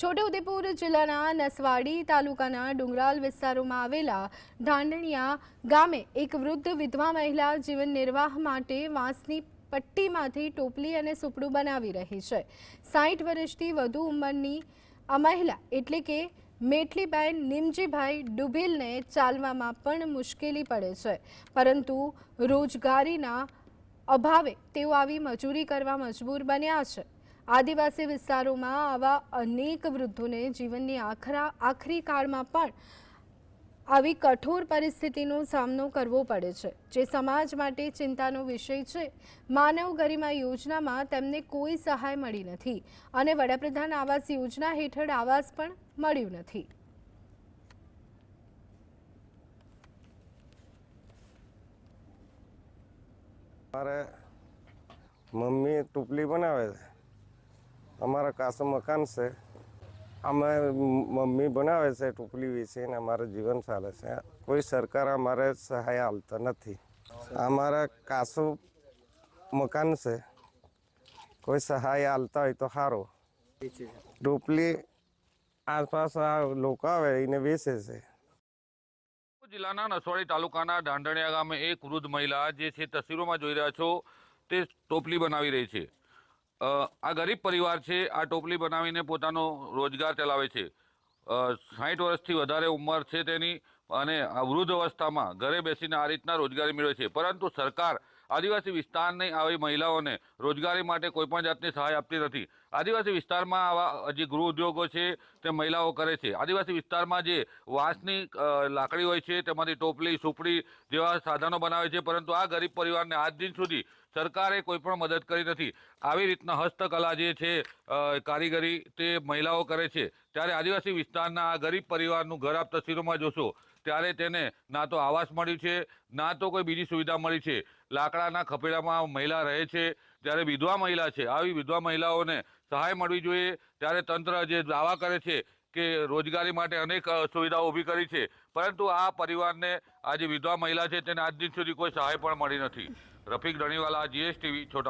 છોટાઉદેપુર જિલ્લાના નસવાડી તાલુકાના ડુંગરાલ વિસ્તારોમાં આવેલા ઢાંડણિયા ગામે એક વૃદ્ધ વિધવા મહિલા જીવન નિર્વાહ માટે વાંસની પટ્ટીમાંથી ટોપલી અને સુપડું બનાવી રહી છે. સાઠ વર્ષથી વધુ ઉંમરની આ મહિલા એટલે કે મેટલીબેન નિમજીભાઈ ડુબેલને ચાલવામાં પણ મુશ્કેલી પડે છે. પરંતુ રોજગારીના અભાવે તેઓ આવી મજૂરી કરવા મજબૂર બન્યા છે. આદિવાસી વિસ્તારોમાં આવા અનેક વૃદ્ધોને જીવનની આખરા, આખરી કાળમાં પણ આવી કઠોર પરિસ્થિતિનો સામનો કરવો પડે છે. જે સમાજ માટે ચિંતાનો વિષય છે. માનવ ગરિમા યોજનામાં તેમને કોઈ સહાય મળી નથી અને વડાપ્રધાન આવાસ યોજના હેઠળ આવાસ પણ મળ્યું નથી. મારે મમ્મી ટુપલી બનાવે છે. અમારા કાસું મકાન છે. અમે મમ્મી બનાવે છે ટોપલી વેચીને અમારું જીવન ચાલે છે. કોઈ સરકાર અમારે સહાય આપતા નથી. અમારા કાસું મકાન છે. કોઈ સહાય આપતા હોય તો સારું. ટોપલી આસપાસ આ લોકો આવે, એને વેચે છે. જિલ્લાના નસવાડી તાલુકાના ઢાંઢણિયા ગામે એક વૃદ્ધ મહિલા જે છે, તસવીરોમાં જોઈ રહ્યા છો, તે ટોપલી બનાવી રહી છે. આ ગરીબ પરિવાર છે, આ ટોપલી બનાવીને પોતાનો રોજગાર ચલાવે છે. સાઠ વર્ષથી વધારે ઉંમર છે તેની અને વૃદ્ધ અવસ્થામાં ઘરે બેસીને આ રીતના રોજગારી મેળવે છે. પરંતુ સરકાર આદિવાસી વિસ્તારની આવી મહિલાઓને રોજગારી માટે કોઈપણ જાતની સહાય આપતી નથી. આદિવાસી વિસ્તારમાં આવા જે ગૃહ ઉદ્યોગો છે તે મહિલાઓ કરે છે. આદિવાસી વિસ્તારમાં જે વાંસની લાકડી હોય છે, તેમાંથી ટોપલી, સુપડી જેવા સાધનો બનાવે છે, પરંતુ આ ગરીબ પરિવારને આજ દિન સુધી સરકારે કોઈ પણ મદદ કરી નથી. આવી રીતના હસ્તકલા જે છે કારીગરી તે મહિલાઓ કરે છે. ત્યારે આદિવાસી વિસ્તારના આ ગરીબ પરિવારનું ઘર આપ તસવીરોમાં જોશો, ત્યારે તેને ના તો આવાસ મળ્યું છે, ના તો કોઈ બીજી સુવિધા મળી છે. લાકડાના ખપેડામાં મહિલા રહે છે, ત્યારે વિધવા મહિલા છે. આવી વિધવા મહિલાઓને સહાય મળવી જોઈએ. ત્યારે તંત્ર જે દાવા કરે છે કે રોજગારી માટે અનેક સુવિધાઓ ઊભી કરી છે. પરંતુ આ પરિવારને આ જે વિધવા મહિલા છે, તેને આજ દિન સુધી કોઈ સહાય પણ મળી નથી. રફીક ધણીવાલા, જીએસટીવી, છોટા